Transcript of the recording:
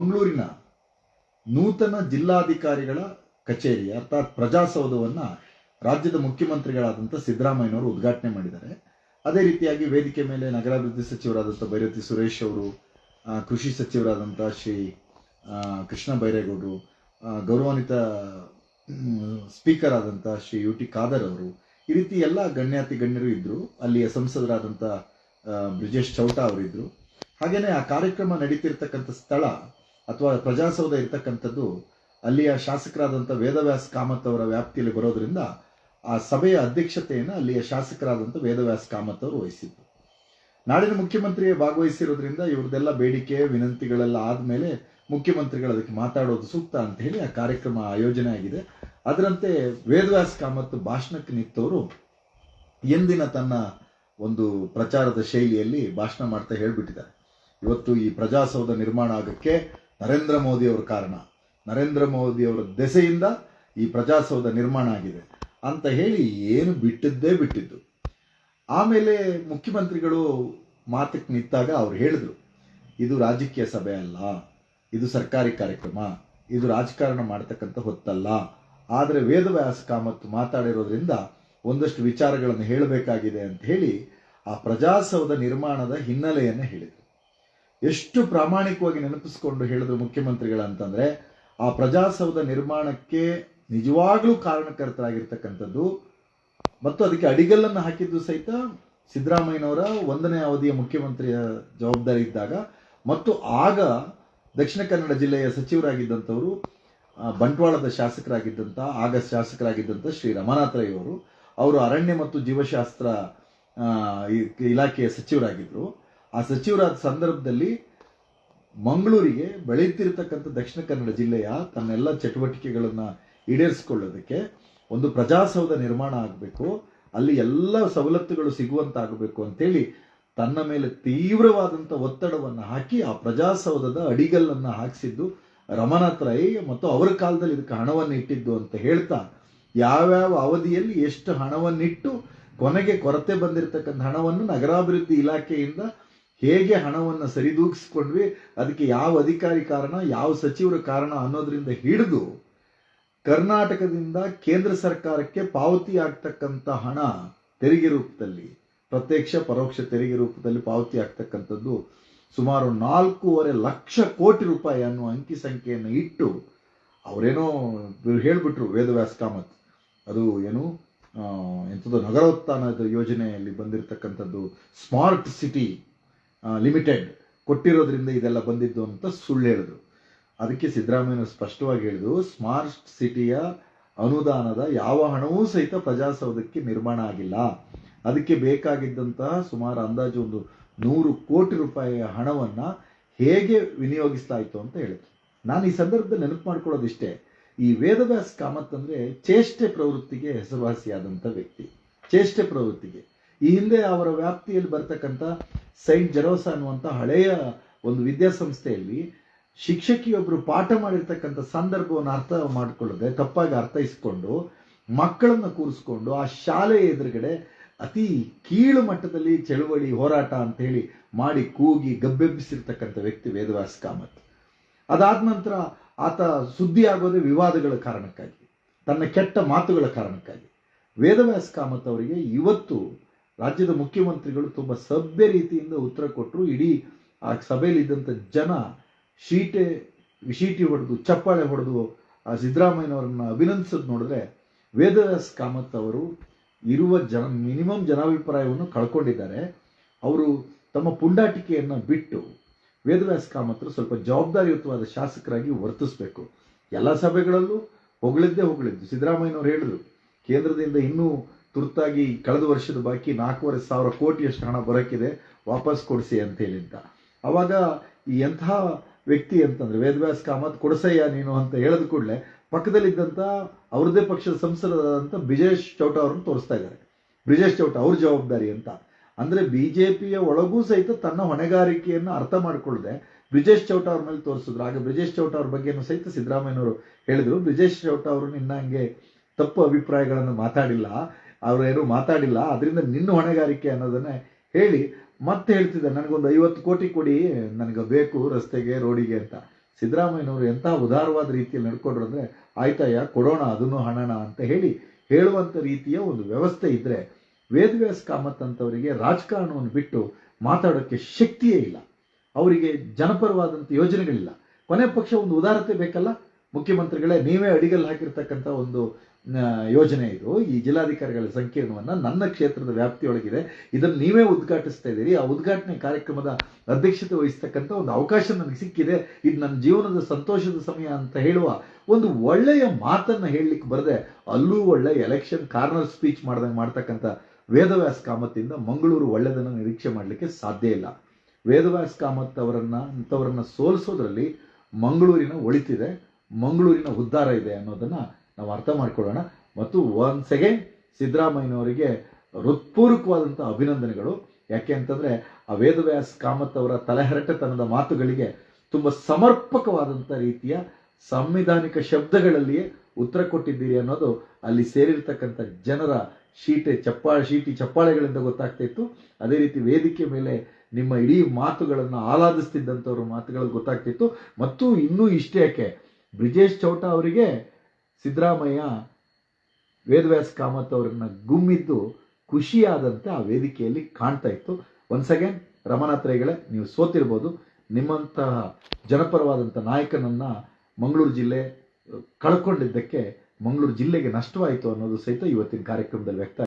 ಮಂಗಳೂರಿನ ನೂತನ ಜಿಲ್ಲಾಧಿಕಾರಿಗಳ ಕಚೇರಿ, ಅರ್ಥಾತ್ ಪ್ರಜಾಸೌಧವನ್ನು ರಾಜ್ಯದ ಮುಖ್ಯಮಂತ್ರಿಗಳಾದಂಥ ಸಿದ್ದರಾಮಯ್ಯನವರು ಉದ್ಘಾಟನೆ ಮಾಡಿದ್ದಾರೆ. ಅದೇ ರೀತಿಯಾಗಿ ವೇದಿಕೆ ಮೇಲೆ ನಗರಾಭಿವೃದ್ಧಿ ಸಚಿವರಾದಂಥ ಭೈರತಿ ಸುರೇಶ್ ಅವರು ಕೃಷಿ ಸಚಿವರಾದಂಥ ಶ್ರೀ ಕೃಷ್ಣ ಬೈರೇಗೌಡರು ಗೌರವಾನ್ವಿತ ಸ್ಪೀಕರ್ ಆದಂಥ ಶ್ರೀ ಯು ಟಿ ಖಾದರ್ ಅವರು, ಈ ರೀತಿ ಎಲ್ಲ ಗಣ್ಯಾತಿ ಗಣ್ಯರು ಇದ್ದರು ಅಲ್ಲಿಯ ಸಂಸದರಾದಂಥ ಬ್ರಿಜೇಶ್ ಚೌಟಾ ಅವರಿದ್ದರು ಹಾಗೆಯೇ ಆ ಕಾರ್ಯಕ್ರಮ ನಡೀತಿರ್ತಕ್ಕಂಥ ಸ್ಥಳ ಅಥವಾ ಪ್ರಜಾಸೌಧ ಇರ್ತಕ್ಕಂಥದ್ದು ಅಲ್ಲಿಯ ಶಾಸಕರಾದಂಥ ವೇದವ್ಯಾಸ ಕಾಮತ್ ಅವರ ವ್ಯಾಪ್ತಿಯಲ್ಲಿ ಬರೋದ್ರಿಂದ ಆ ಸಭೆಯ ಅಧ್ಯಕ್ಷತೆಯನ್ನು ಅಲ್ಲಿಯ ಶಾಸಕರಾದಂಥ ವೇದವ್ಯಾಸ ಕಾಮತ್ ಅವರು ವಹಿಸಿದ್ರು ನಾಡಿನ ಮುಖ್ಯಮಂತ್ರಿಯೇ ಭಾಗವಹಿಸಿರೋದ್ರಿಂದ ಇವ್ರದ್ದೆಲ್ಲ ಬೇಡಿಕೆ, ವಿನಂತಿಗಳೆಲ್ಲ ಆದಮೇಲೆ ಮುಖ್ಯಮಂತ್ರಿಗಳು ಅದಕ್ಕೆ ಮಾತಾಡೋದು ಸೂಕ್ತ ಅಂತ ಹೇಳಿ ಆ ಕಾರ್ಯಕ್ರಮ ಆಯೋಜನೆ ಆಗಿದೆ. ಅದರಂತೆ ವೇದವ್ಯಾಸ ಕಾಮತ್ ಭಾಷಣಕ್ಕೆ ನಿಂತವರು ಎಂದಿನ ತನ್ನ ಒಂದು ಪ್ರಚಾರದ ಶೈಲಿಯಲ್ಲಿ ಭಾಷಣ ಮಾಡ್ತಾ ಹೇಳ್ಬಿಟ್ಟಿದ್ದಾರೆ. ಇವತ್ತು ಈ ಪ್ರಜಾಸೌಧ ನಿರ್ಮಾಣ ಆಗಕ್ಕೆ ನರೇಂದ್ರ ಮೋದಿ ಅವರ ಕಾರಣ, ನರೇಂದ್ರ ಮೋದಿಯವರ ದೆಸೆಯಿಂದ ಈ ಪ್ರಜಾಸೌಧ ನಿರ್ಮಾಣ ಆಗಿದೆ ಅಂತ ಹೇಳಿ ಏನು ಬಿಟ್ಟಿದ್ದೇ ಬಿಟ್ಟಿದ್ದು. ಆಮೇಲೆ ಮುಖ್ಯಮಂತ್ರಿಗಳು ಮಾತಕ್ಕೆ ನಿಂತಾಗ ಅವ್ರು ಹೇಳಿದ್ರು, ಇದು ರಾಜಕೀಯ ಸಭೆ ಅಲ್ಲ, ಇದು ಸರ್ಕಾರಿ ಕಾರ್ಯಕ್ರಮ, ಇದು ರಾಜಕಾರಣ ಮಾಡ್ತಕ್ಕಂಥ ಹೊತ್ತಲ್ಲ, ಆದರೆ ವೇದವ್ಯಾಸ ಕಾಮತ್ ಮಾತಾಡಿರೋದ್ರಿಂದ ಒಂದಷ್ಟು ವಿಚಾರಗಳನ್ನು ಹೇಳಬೇಕಾಗಿದೆ ಅಂತ ಹೇಳಿ ಆ ಪ್ರಜಾಸೌಧ ನಿರ್ಮಾಣದ ಹಿನ್ನೆಲೆಯನ್ನು ಹೇಳಿದರು. ಎಷ್ಟು ಪ್ರಾಮಾಣಿಕವಾಗಿ ನೆನಪಿಸ್ಕೊಂಡು ಹೇಳಿದ್ರು ಮುಖ್ಯಮಂತ್ರಿಗಳಂತಂದ್ರೆ ಆ ಪ್ರಜಾಸೌಧ ನಿರ್ಮಾಣಕ್ಕೆ ನಿಜವಾಗ್ಲೂ ಕಾರಣಕರ್ತರಾಗಿರ್ತಕ್ಕಂಥದ್ದು ಮತ್ತು ಅದಕ್ಕೆ ಅಡಿಗಲ್ಲನ್ನು ಹಾಕಿದ್ದು ಸಹಿತ ಸಿದ್ದರಾಮಯ್ಯನವರ ಒಂದನೇ ಅವಧಿಯ ಮುಖ್ಯಮಂತ್ರಿಯ ಜವಾಬ್ದಾರಿ ಇದ್ದಾಗ ಮತ್ತು ಆಗ ದಕ್ಷಿಣ ಕನ್ನಡ ಜಿಲ್ಲೆಯ ಸಚಿವರಾಗಿದ್ದಂಥವರು ಬಂಟ್ವಾಳದ ಶಾಸಕರಾಗಿದ್ದಂಥ ಆಗ ಶಾಸಕರಾಗಿದ್ದಂಥ ಶ್ರೀ ರಮನಾಥ ರೈ ಅವರು ಅರಣ್ಯ ಮತ್ತು ಜೀವಶಾಸ್ತ್ರ ಇಲಾಖೆಯ ಸಚಿವರಾಗಿದ್ದರು. ಆ ಸಚಿವರಾದ ಸಂದರ್ಭದಲ್ಲಿ ಮಂಗಳೂರಿಗೆ ಬೆಳೆಯುತ್ತಿರತಕ್ಕಂಥ ದಕ್ಷಿಣ ಕನ್ನಡ ಜಿಲ್ಲೆಯ ತನ್ನೆಲ್ಲ ಚಟುವಟಿಕೆಗಳನ್ನು ಈಡೇರಿಸ್ಕೊಳ್ಳೋದಕ್ಕೆ ಒಂದು ಪ್ರಜಾಸೌಧ ನಿರ್ಮಾಣ ಆಗಬೇಕು, ಅಲ್ಲಿ ಎಲ್ಲ ಸವಲತ್ತುಗಳು ಸಿಗುವಂತಾಗಬೇಕು ಅಂತೇಳಿ ತನ್ನ ಮೇಲೆ ತೀವ್ರವಾದಂಥ ಒತ್ತಡವನ್ನು ಹಾಕಿ ಆ ಪ್ರಜಾಸೌಧದ ಅಡಿಗಲ್ಲನ್ನು ಹಾಕಿಸಿದ್ದು ರಮನಾಥ್ ರೈ ಮತ್ತು ಅವರ ಕಾಲದಲ್ಲಿ ಇದಕ್ಕೆ ಹಣವನ್ನು ಇಟ್ಟಿದ್ದು ಅಂತ ಹೇಳ್ತಾ ಯಾವ್ಯಾವ ಅವಧಿಯಲ್ಲಿ ಎಷ್ಟು ಹಣವನ್ನಿಟ್ಟು ಕೊನೆಗೆ ಕೊರತೆ ಬಂದಿರತಕ್ಕಂಥ ಹಣವನ್ನು ನಗರಾಭಿವೃದ್ಧಿ ಇಲಾಖೆಯಿಂದ ಹೇಗೆ ಹಣವನ್ನು ಸರಿದೂಗಿಸ್ಕೊಂಡ್ವಿ, ಅದಕ್ಕೆ ಯಾವ ಅಧಿಕಾರಿ ಕಾರಣ, ಯಾವ ಸಚಿವರ ಕಾರಣ ಅನ್ನೋದ್ರಿಂದ ಹಿಡಿದು ಕರ್ನಾಟಕದಿಂದ ಕೇಂದ್ರ ಸರ್ಕಾರಕ್ಕೆ ಪಾವತಿ ಆಗ್ತಕ್ಕಂಥ ಹಣ ತೆರಿಗೆ ರೂಪದಲ್ಲಿ, ಪ್ರತ್ಯಕ್ಷ ಪರೋಕ್ಷ ತೆರಿಗೆ ರೂಪದಲ್ಲಿ ಪಾವತಿ ಆಗ್ತಕ್ಕಂಥದ್ದು ಸುಮಾರು ನಾಲ್ಕೂವರೆ ಲಕ್ಷ ಕೋಟಿ ರೂಪಾಯಿ ಅನ್ನುವ ಅಂಕಿ ಸಂಖ್ಯೆಯನ್ನು ಇಟ್ಟು ಅವರೇನೋ ಹೇಳಿಬಿಟ್ರು ವೇದವ್ಯಾಸ ಕಾಮತ್. ಅದು ಏನು ಎಂಥದ್ದು ನಗರೋತ್ಥಾನದ ಯೋಜನೆಯಲ್ಲಿ ಬಂದಿರತಕ್ಕಂಥದ್ದು ಸ್ಮಾರ್ಟ್ ಸಿಟಿ ಲಿಮಿಟೆಡ್ ಕೊಟ್ಟಿರೋದ್ರಿಂದ ಇದೆಲ್ಲ ಬಂದಿದ್ದು ಅಂತ ಸುಳ್ಳು ಹೇಳಿದ್ರು. ಅದಕ್ಕೆ ಸಿದ್ದರಾಮಯ್ಯ ಸ್ಪಷ್ಟವಾಗಿ ಹೇಳಿದ್ರು ಸ್ಮಾರ್ಟ್ ಸಿಟಿಯ ಅನುದಾನದ ಯಾವ ಹಣವೂ ಸಹಿತ ಪ್ರಜಾಸೌಧಕ್ಕೆ ನಿರ್ಮಾಣ ಆಗಿಲ್ಲ. ಅದಕ್ಕೆ ಬೇಕಾಗಿದ್ದಂತಹ ಸುಮಾರು ಅಂದಾಜು ಒಂದು ನೂರು ಕೋಟಿ ರೂಪಾಯಿಯ ಹಣವನ್ನು ಹೇಗೆ ವಿನಿಯೋಗಿಸಲಾಯಿತು ಅಂತ ಹೇಳಿದ್ರು. ನಾನು ಈ ಸಂದರ್ಭದಲ್ಲಿ ನೆನಪು ಮಾಡ್ಕೊಳ್ಳೋದಿಷ್ಟೇ ಈ ವೇದವ್ಯಾಸ್ ಕಾಮತ್ ಅಂದರೆ ಚೇಷ್ಟೆ ಪ್ರವೃತ್ತಿಗೆ ಹೆಸರುವಾಸಿಯಾದಂಥ ವ್ಯಕ್ತಿ. ಚೇಷ್ಟೆ ಪ್ರವೃತ್ತಿಗೆ. ಈ ಹಿಂದೆ ಅವರ ವ್ಯಾಪ್ತಿಯಲ್ಲಿ ಬರ್ತಕ್ಕಂಥ ಸೈಂಟ್ ಜರೋಸ ಅನ್ನುವಂಥ ಹಳೆಯ ಒಂದು ವಿದ್ಯಾಸಂಸ್ಥೆಯಲ್ಲಿ ಶಿಕ್ಷಕಿಯೊಬ್ಬರು ಪಾಠ ಮಾಡಿರ್ತಕ್ಕಂಥ ಸಂದರ್ಭವನ್ನು ಅರ್ಥ ಮಾಡಿಕೊಳ್ಳದೆ, ತಪ್ಪಾಗಿ ಅರ್ಥೈಸಿಕೊಂಡು ಮಕ್ಕಳನ್ನು ಕೂರಿಸ್ಕೊಂಡು ಆ ಶಾಲೆಯ ಎದುರುಗಡೆ ಅತಿ ಕೀಳು ಮಟ್ಟದಲ್ಲಿ ಚಳುವಳಿ, ಹೋರಾಟ ಅಂತ ಹೇಳಿ ಮಾಡಿ ಕೂಗಿ ಗಬ್ಬೆಬ್ಬಿಸಿರ್ತಕ್ಕಂಥ ವ್ಯಕ್ತಿ ವೇದವ್ಯಾಸ ಕಾಮತ್. ಅದಾದ ನಂತರ ಆತ ಸುದ್ದಿ ಆಗೋದೇ ವಿವಾದಗಳ ಕಾರಣಕ್ಕಾಗಿ, ತನ್ನ ಕೆಟ್ಟ ಮಾತುಗಳ ಕಾರಣಕ್ಕಾಗಿ. ವೇದವ್ಯಾಸ ಕಾಮತ್ ಅವರಿಗೆ ಇವತ್ತು ರಾಜ್ಯದ ಮುಖ್ಯಮಂತ್ರಿಗಳು ತುಂಬ ಸಭ್ಯ ರೀತಿಯಿಂದ ಉತ್ತರ ಕೊಟ್ಟರು ಇಡೀ ಆ ಸಭೆಯಲ್ಲಿದ್ದಂಥ ಜನ ಶೀಟೆ, ಶೀಟಿ ಹೊಡೆದು, ಚಪ್ಪಾಳೆ ಹೊಡೆದು ಆ ಸಿದ್ದರಾಮಯ್ಯನವರನ್ನ ಅಭಿನಂದಿಸೋದು ನೋಡಿದ್ರೆ ವೇದವ್ಯಾಸ್ ಕಾಮತ್ ಅವರು ಇರುವ ಜನ, ಮಿನಿಮಮ್ ಜನಾಭಿಪ್ರಾಯವನ್ನು ಕಳ್ಕೊಂಡಿದ್ದಾರೆ. ಅವರು ತಮ್ಮ ಪುಂಡಾಟಿಕೆಯನ್ನು ಬಿಟ್ಟು ವೇದವ್ಯಾಸ್ ಕಾಮತ್ರು ಸ್ವಲ್ಪ ಜವಾಬ್ದಾರಿಯುತವಾದ ಶಾಸಕರಾಗಿ ವರ್ತಿಸಬೇಕು. ಎಲ್ಲ ಸಭೆಗಳಲ್ಲೂ ಹೊಗಳಿದ್ದೇ ಹೊಗಳಿದ್ದು. ಸಿದ್ದರಾಮಯ್ಯನವರು ಹೇಳಿದ್ರು, ಕೇಂದ್ರದಿಂದ ಇನ್ನೂ ತುರ್ತಾಗಿ ಕಳೆದ ವರ್ಷದ ಬಾಕಿ ನಾಲ್ಕೂವರೆ ಸಾವಿರ ಕೋಟಿಯಷ್ಟು ಹಣ ಬರೋಕ್ಕಿದೆ. ವಾಪಸ್ ಕೊಡಿಸಿ ಅಂತ ಹೇಳಿದ್ದ. ಅವಾಗ ಎಂತಹ ವ್ಯಕ್ತಿ ಅಂತಂದರೆ ವೇದವ್ಯಾಸ್ ಕಾಮತ್ ಕೊಡಸಯ್ಯ ನೀನು ಅಂತ ಹೇಳಿದ ಕೂಡಲೇ ಪಕ್ಕದಲ್ಲಿದ್ದಂಥ ಅವ್ರದ್ದೇ ಪಕ್ಷದ ಸಂಸದರಾದಂಥ ಬ್ರಿಜೇಶ್ ಚೌಟ ಅವ್ರನ್ನ ತೋರಿಸ್ತಾ ಇದ್ದಾರೆ. ಬ್ರಿಜೇಶ್ ಚೌಟ ಅವ್ರ ಜವಾಬ್ದಾರಿ ಅಂತ. ಅಂದರೆ ಬಿ ಜೆ ಪಿಯ ಒಳಗೂ ಸಹಿತ ತನ್ನ ಹೊಣೆಗಾರಿಕೆಯನ್ನು ಅರ್ಥ ಮಾಡಿಕೊಳ್ಳದೆ ಬ್ರಿಜೇಶ್ ಚೌಟ ಅವ್ರ ಮೇಲೆ ತೋರಿಸಿದ್ರು. ಆಗ ಬ್ರಿಜೇಶ್ ಚೌಟ ಅವ್ರ ಬಗ್ಗೆನೂ ಸಹಿತ ಸಿದ್ದರಾಮಯ್ಯನವರು ಹೇಳಿದರು. ಬ್ರಿಜೇಶ್ ಚೌಟ ಅವರು ನಿನ್ನ ಹಂಗೆ ತಪ್ಪು ಅಭಿಪ್ರಾಯಗಳನ್ನು ಮಾತಾಡಿಲ್ಲ. ಅವರೇನು ಮಾತಾಡಿಲ್ಲ. ಅದರಿಂದ ನಿನ್ನ ಹೊಣೆಗಾರಿಕೆ ಅನ್ನೋದನ್ನೇ ಹೇಳಿ ಮತ್ತೆ ಹೇಳ್ತಿದ್ದೆ ನನಗೊಂದು ಐವತ್ತು ಕೋಟಿ ಕೊಡಿ, ನನಗೆ ಬೇಕು ರಸ್ತೆಗೆ, ರೋಡಿಗೆ ಅಂತ. ಸಿದ್ದರಾಮಯ್ಯನವರು ಎಂಥ ಉದಾರವಾದ ರೀತಿಯಲ್ಲಿ ನಡ್ಕೊಂಡ್ರು ಅಂದರೆ ಆಯ್ತಯ್ಯ, ಕೊಡೋಣ, ಅದನ್ನು ಹಣಣ ಅಂತ ಹೇಳಿ ಹೇಳುವಂಥ ರೀತಿಯ ಒಂದು ವ್ಯವಸ್ಥೆ ಇದ್ದರೆ ವೇದವ್ಯಾಸ್ ಕಾಮತ್ ಅಂತವರಿಗೆ ರಾಜಕಾರಣವನ್ನು ಬಿಟ್ಟು ಮಾತಾಡೋಕ್ಕೆ ಶಕ್ತಿಯೇ ಇಲ್ಲ. ಅವರಿಗೆ ಜನಪರವಾದಂಥ ಯೋಜನೆಗಳಿಲ್ಲ. ಕೊನೆ ಪಕ್ಷ ಒಂದು ಉದಾರತೆ ಬೇಕಲ್ಲ? ಮುಖ್ಯಮಂತ್ರಿಗಳೇ ನೀವೇ ಅಡಿಗಲ್ಲಿ ಹಾಕಿರ್ತಕ್ಕಂಥ ಒಂದು ಯೋಜನೆ ಇದು. ಈ ಜಿಲ್ಲಾಧಿಕಾರಿಗಳ ಸಂಕೀರ್ಣವನ್ನು ನನ್ನ ಕ್ಷೇತ್ರದ ವ್ಯಾಪ್ತಿಯೊಳಗಿದೆ. ಇದನ್ನು ನೀವೇ ಉದ್ಘಾಟಿಸ್ತಾ ಇದ್ದೀರಿ. ಆ ಉದ್ಘಾಟನೆ ಕಾರ್ಯಕ್ರಮದ ಅಧ್ಯಕ್ಷತೆ ವಹಿಸ್ತಕ್ಕಂಥ ಒಂದು ಅವಕಾಶ ನನಗೆ ಸಿಕ್ಕಿದೆ. ಇದು ನನ್ನ ಜೀವನದ ಸಂತೋಷದ ಸಮಯ ಅಂತ ಹೇಳುವ ಒಂದು ಒಳ್ಳೆಯ ಮಾತನ್ನು ಹೇಳಲಿಕ್ಕೆ ಬರದೆ ಅಲ್ಲೂ ಒಳ್ಳೆ ಎಲೆಕ್ಷನ್ ಕಾರ್ನರ್ ಸ್ಪೀಚ್ ಮಾಡ್ದಂಗೆ ಮಾಡ್ತಕ್ಕಂಥ ವೇದವ್ಯಾಸ್ ಕಾಮತ್ತಿಂದ ಮಂಗಳೂರು ಒಳ್ಳೆಯದನ್ನು ನಿರೀಕ್ಷೆ ಮಾಡಲಿಕ್ಕೆ ಸಾಧ್ಯ ಇಲ್ಲ. ವೇದವ್ಯಾಸ್ ಕಾಮತ್ ಅವರನ್ನು ಅಂಥವರನ್ನು ಸೋಲಿಸೋದ್ರಲ್ಲಿ ಮಂಗಳೂರಿನ ಒಳಿತಿದೆ. ಮಂಗಳೂರಿನ ಉದ್ಧಾರ ಇದೆ ಅನ್ನೋದನ್ನ ನಾವು ಅರ್ಥ ಮಾಡ್ಕೊಳ್ಳೋಣ. ಮತ್ತು ಒನ್ಸ್ ಅಗೇನ್ ಸಿದ್ದರಾಮಯ್ಯನವರಿಗೆ ಹೃತ್ಪೂರ್ವಕವಾದಂಥ ಅಭಿನಂದನೆಗಳು. ಯಾಕೆ ಅಂತಂದರೆ, ಆ ವೇದವ್ಯಾಸ್ ಕಾಮತ್ ಅವರ ತಲೆಹರಟತನದ ಮಾತುಗಳಿಗೆ ತುಂಬ ಸಮರ್ಪಕವಾದಂಥ ರೀತಿಯ ಸಂವಿಧಾನಿಕ ಶಬ್ದಗಳಲ್ಲಿಯೇ ಉತ್ತರ ಕೊಟ್ಟಿದ್ದೀರಿ ಅನ್ನೋದು ಅಲ್ಲಿ ಸೇರಿರ್ತಕ್ಕಂಥ ಜನರ ಶೀಟೆ, ಚಪ್ಪಾಳೆ, ಶೀಟಿ ಚಪ್ಪಾಳೆಗಳಿಂದ ಗೊತ್ತಾಗ್ತಾ ಇತ್ತು. ಅದೇ ರೀತಿ ವೇದಿಕೆ ಮೇಲೆ ನಿಮ್ಮ ಇಡೀ ಮಾತುಗಳನ್ನು ಆಹ್ಲಾದಿಸ್ತಿದ್ದಂಥವ್ರ ಮಾತುಗಳು ಗೊತ್ತಾಗ್ತಿತ್ತು ಮತ್ತು ಇನ್ನೂ ಇಷ್ಟೇ ಯಾಕೆ, ಬ್ರಿಜೇಶ್ ಚೌಟ ಅವರಿಗೆ ಸಿದ್ದರಾಮಯ್ಯ ವೇದವ್ಯಾಸ್ ಕಾಮತ್ ಅವರನ್ನ ಗುಮ್ಮಿದ್ದು ಖುಷಿಯಾದಂತೆ ಆ ವೇದಿಕೆಯಲ್ಲಿ ಕಾಣ್ತಾ ಇತ್ತು. ಒನ್ಸ್ ಅಗೇನ್ ರಮನಾಥ್ ರೈಗಳೇ ನೀವು ಸೋತಿರ್ಬೋದು. ನಿಮ್ಮಂತಹ ಜನಪರವಾದಂಥ ನಾಯಕನನ್ನು ಮಂಗಳೂರು ಜಿಲ್ಲೆ ಕಳ್ಕೊಂಡಿದ್ದಕ್ಕೆ ಮಂಗಳೂರು ಜಿಲ್ಲೆಗೆ ನಷ್ಟವಾಯಿತು ಅನ್ನೋದು ಸಹಿತ ಇವತ್ತಿನ ಕಾರ್ಯಕ್ರಮದಲ್ಲಿ ವ್ಯಕ್ತ